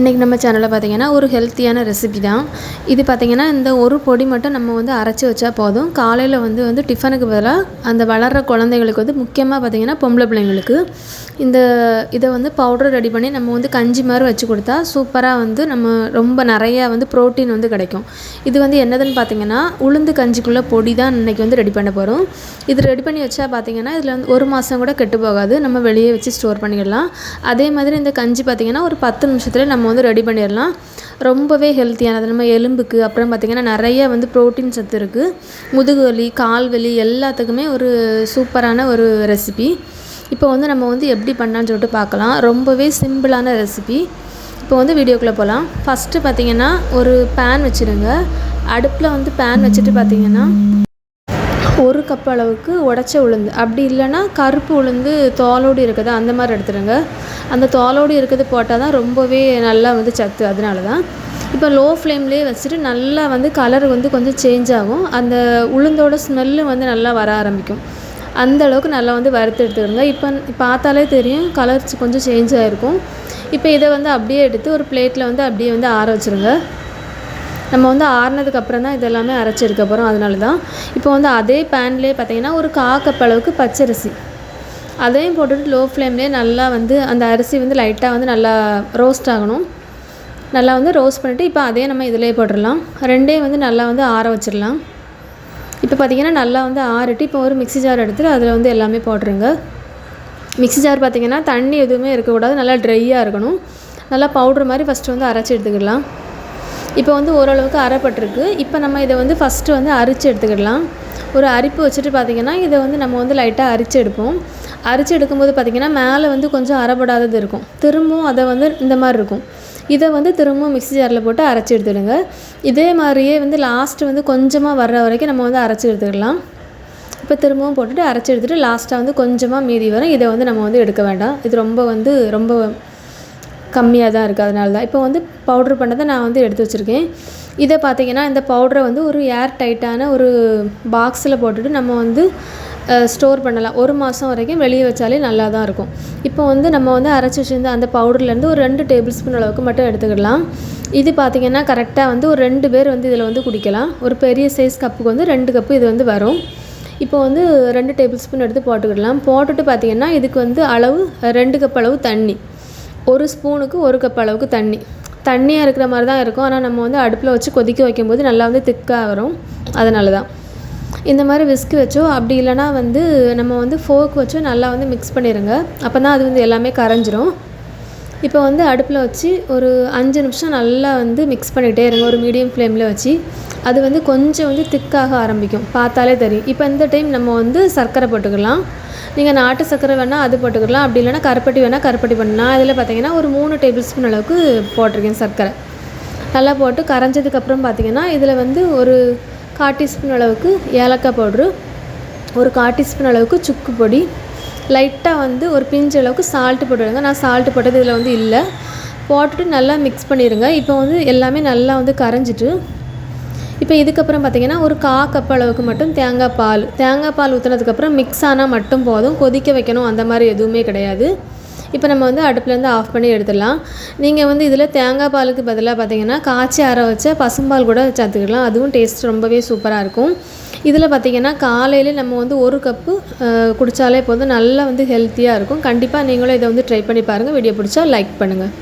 இன்றைக்கி நம்ம சேனலில் பார்த்தீங்கன்னா ஒரு ஹெல்த்தியான ரெசிபி தான். இது பார்த்திங்கன்னா இந்த ஒரு பொடி மட்டும் நம்ம வந்து அரைச்சி வச்சா போதும். காலையில் வந்து வந்து டிஃபனுக்கு பதிலாக அந்த வளர்கிற குழந்தைங்களுக்கு வந்து முக்கியமாக பார்த்திங்கன்னா பொம்பளை பிள்ளைங்களுக்கு. இந்த இதை வந்து பவுடர் ரெடி பண்ணி நம்ம வந்து கஞ்சி மாதிரி வச்சு கொடுத்தா சூப்பராக வந்து நம்ம ரொம்ப நிறையா வந்து ப்ரோட்டீன் வந்து கிடைக்கும். இது வந்து என்னதுன்னு பார்த்தீங்கன்னா உளுந்து கஞ்சிக்குள்ளே பொடி தான் இன்றைக்கி வந்து ரெடி பண்ண போகிறோம் இது ரெடி பண்ணி வச்சா பார்த்தீங்கன்னா இதில் வந்து ஒரு மாதம் கூட கெட்டு போகாது. நம்ம வெளியே வச்சு ஸ்டோர் பண்ணிடலாம். அதே மாதிரி இந்த கஞ்சி பார்த்திங்கன்னா ஒரு பத்து நிமிஷத்தில் நம்ம வந்து ரெடி பண்ணிடலாம். ரொம்பவே ஹெல்த்தியானது நம்ம எலும்புக்கு அப்புறம் பார்த்திங்கன்னா நிறைய வந்து ப்ரோட்டீன் சத்து இருக்குது முதுகு வலி கால் வலி எல்லாத்துக்குமே ஒரு சூப்பரான ஒரு ரெசிபி இப்போ வந்து நம்ம வந்து எப்படி பண்ணான்னு சொல்லிட்டு பார்க்கலாம். ரொம்பவே சிம்பிளான ரெசிபி இப்போ வந்து வீடியோக்குள்ளே போகலாம் ஃபஸ்ட்டு பார்த்திங்கன்னா ஒரு பேன் வச்சுருங்க. அடுப்பில் வந்து பேன் வச்சுட்டு பார்த்திங்கன்னா ஒரு கப் அளவுக்கு உடச்ச உளுந்து. அப்படி இல்லைன்னா கருப்பு உளுந்து தோலோடு இருக்குது அந்த மாதிரி எடுத்துடுங்க. அந்த தோலோடு இருக்கிறது போட்டால் தான் ரொம்பவே நல்லா வந்து சத்து. அதனால தான் இப்போ லோ ஃப்ளேம்லேயே வச்சுட்டு நல்லா வந்து கலர் வந்து கொஞ்சம் சேஞ்ச் ஆகும். அந்த உளுந்தோட ஸ்மெல்லு வந்து நல்லா வர ஆரம்பிக்கும். அந்த அளவுக்கு நல்லா வந்து வறுத்து எடுத்துக்கோங்க இப்போ பார்த்தாலே தெரியும் கலர் கொஞ்சம் சேஞ்ச் ஆகிருக்கும் இப்போ இதை வந்து அப்படியே எடுத்து ஒரு பிளேட்டில் வந்து அப்படியே வந்து ஆற வச்சுருங்க நம்ம வந்து ஆறுனதுக்கப்புறம் தான் இதெல்லாமே அரைச்சி எடுக்க போகிறோம் அதனால தான் இப்போ வந்து அதே பேன்லேயே பார்த்தீங்கன்னா ஒரு கா கப் அளவுக்கு பச்சரிசி. அதையும் போட்டுட்டு லோ ஃப்ளேம்லேயே நல்லா வந்து அந்த அரிசி வந்து லைட்டாக வந்து நல்லா ரோஸ்ட் ஆகணும். நல்லா வந்து ரோஸ்ட் பண்ணிவிட்டு இப்போ அதே நம்ம இதிலே போட்டுடலாம். ரெண்டையும் வந்து நல்லா வந்து ஆற வச்சிடலாம். இப்போ பார்த்திங்கன்னா நல்லா வந்து ஆறிட்டு இப்போ ஒரு மிக்ஸி ஜார் எடுத்துகிட்டு அதில் வந்து எல்லாமே போட்டுருங்க. மிக்ஸி ஜார் பார்த்திங்கன்னா தண்ணி எதுவுமே இருக்கக்கூடாது. நல்லா ட்ரையாக இருக்கணும். நல்லா பவுட்ரு மாதிரி ஃபஸ்ட்டு வந்து அரைச்சி எடுத்துக்கிடலாம். இப்போ வந்து ஓரளவுக்கு அரைப்பட்டிருக்கு இப்போ நம்ம இதை வந்து ஃபஸ்ட்டு வந்து அரிச்சு எடுத்துக்கிடலாம். ஒரு அரிப்பு வச்சுட்டு பார்த்திங்கன்னா இதை வந்து நம்ம வந்து லைட்டாக அரிச்சு எடுப்போம். அரிச்சு எடுக்கும்போது பார்த்திங்கன்னா மேலே வந்து கொஞ்சம் அரைப்படாதது இருக்கும். திரும்பவும் அதை வந்து இந்த மாதிரி இருக்கும். இதை வந்து திரும்பவும் மிக்ஸி ஜாரில் போட்டு அரைச்சி எடுத்துடுங்க. இதே மாதிரியே வந்து லாஸ்ட்டு வந்து கொஞ்சமாக வர்ற வரைக்கும் நம்ம வந்து அரைச்சி எடுத்துக்கலாம் இப்போ திரும்பவும் போட்டுட்டு அரைச்சி எடுத்துகிட்டு லாஸ்ட்டாக வந்து கொஞ்சமாக மீதி வரும் இதை வந்து நம்ம வந்து எடுக்க வேண்டாம். இது ரொம்ப வந்து ரொம்ப கம்மியாக தான் இருக்குது அதனால தான். இப்போ வந்து பவுட்ரு பண்ணதை நான் வந்து எடுத்து வச்சுருக்கேன். இதை பார்த்திங்கன்னா இந்த பவுட்ரை வந்து ஒரு ஏர் டைட்டான ஒரு பாக்ஸில் போட்டுட்டு நம்ம வந்து ஸ்டோர் பண்ணலாம். ஒரு மாதம் வரைக்கும் வெளியே வச்சாலே நல்லா தான் இருக்கும். இப்போ வந்து நம்ம வந்து அரைச்சி வச்சுருந்த அந்த பவுடர்லேருந்து ஒரு ரெண்டு டேபிள் ஸ்பூன் அளவுக்கு மட்டும் எடுத்துக்கிடலாம். இது பார்த்திங்கன்னா கரெக்டாக வந்து ஒரு ரெண்டு பேர் வந்து இதில் வந்து குடிக்கலாம். ஒரு பெரிய சைஸ் கப்புக்கு வந்து ரெண்டு கப்பு இது வந்து வரும். இப்போ வந்து ரெண்டு டேபிள் ஸ்பூன் எடுத்து போட்டுக்கிடலாம். போட்டுட்டு பார்த்திங்கன்னா இதுக்கு வந்து அளவு ரெண்டு கப் அளவு தண்ணி. ஒரு ஸ்பூனுக்கு ஒரு கப் அளவுக்கு தண்ணி. தண்ணியாக இருக்கிற மாதிரி தான் இருக்கும். ஆனால் நம்ம வந்து அடுப்பில் வச்சு கொதிக்க வைக்கும்போது நல்லா வந்து திக்காக வரும். அதனால தான் இந்த மாதிரி விஸ்க் வச்சோ அப்படி இல்லைனா வந்து நம்ம வந்து ஃபோக் வச்சோ நல்லா வந்து மிக்ஸ் பண்ணிடுங்க அப்போ தான் அது வந்து எல்லாமே கரைஞ்சிரும். இப்போ வந்து அடுப்பில் வச்சு ஒரு அஞ்சு நிமிஷம் நல்லா வந்து மிக்ஸ் பண்ணிகிட்டே இருங்க. ஒரு மீடியம் ஃப்ளேமில் வச்சு. அது வந்து கொஞ்சம் வந்து திக்காக ஆரம்பிக்கும். பார்த்தாலே தெரியும். இப்போ இந்த டைம் நம்ம வந்து சர்க்கரை போட்டுக்கலாம். நீங்கள் நாட்டு சர்க்கரை வேணால் அது போட்டுக்கலாம். அப்படி இல்லைனா கருப்பட்டி வேணால் கருப்பட்டி பண்ணலாம். அதில் பார்த்தீங்கன்னா ஒரு மூணு டேபிள் ஸ்பூன் அளவுக்கு போட்டிருக்கேன் சர்க்கரை. நல்லா போட்டு கரைஞ்சதுக்கப்புறம் பார்த்தீங்கன்னா இதில் வந்து ஒரு கால் டீஸ்பூன் அளவுக்கு ஏலக்காய் பவுட்ரு ஒரு கால் டீஸ்பூன் அளவுக்கு சுக்கு பொடி லைட்டாக வந்து ஒரு பிஞ்சு அளவுக்கு சால்ட்டு போட்டுடுங்க. நான் சால்ட்டு போட்டது இதில் வந்து இல்லை. போட்டுட்டு நல்லா மிக்ஸ் பண்ணிடுங்க. இப்போ வந்து எல்லாமே நல்லா வந்து கரைஞ்சிட்டு இப்போ இதுக்கப்புறம் பார்த்திங்கன்னா ஒரு கா கப் அளவுக்கு மட்டும் தேங்காய் பால். தேங்காய் பால் ஊற்றுனதுக்கப்புறம் மிக்ஸ் ஆனால் மட்டும் போதும். கொதிக்க வைக்கணும். அந்த மாதிரி எதுவுமே கிடையாது. இப்போ நம்ம வந்து அடுப்புலேருந்து ஆஃப் பண்ணி எடுத்துடலாம். நீங்கள் வந்து இதில் தேங்காய் பாலுக்கு பதிலாக பார்த்தீங்கன்னா காய்ச்சி அரை வச்ச பசும்பால் கூட சேர்த்துக்கலாம். அதுவும் டேஸ்ட் ரொம்பவே சூப்பராக இருக்கும். இதில் பார்த்திங்கன்னா காலையில் நம்ம வந்து ஒரு கப்பு குடித்தாலே போதும். நல்லா வந்து ஹெல்த்தியாக இருக்கும். கண்டிப்பாக நீங்களும் இதை வந்து ட்ரை பண்ணி பாருங்கள் வீடியோ பிடிச்சா லைக் பண்ணுங்கள்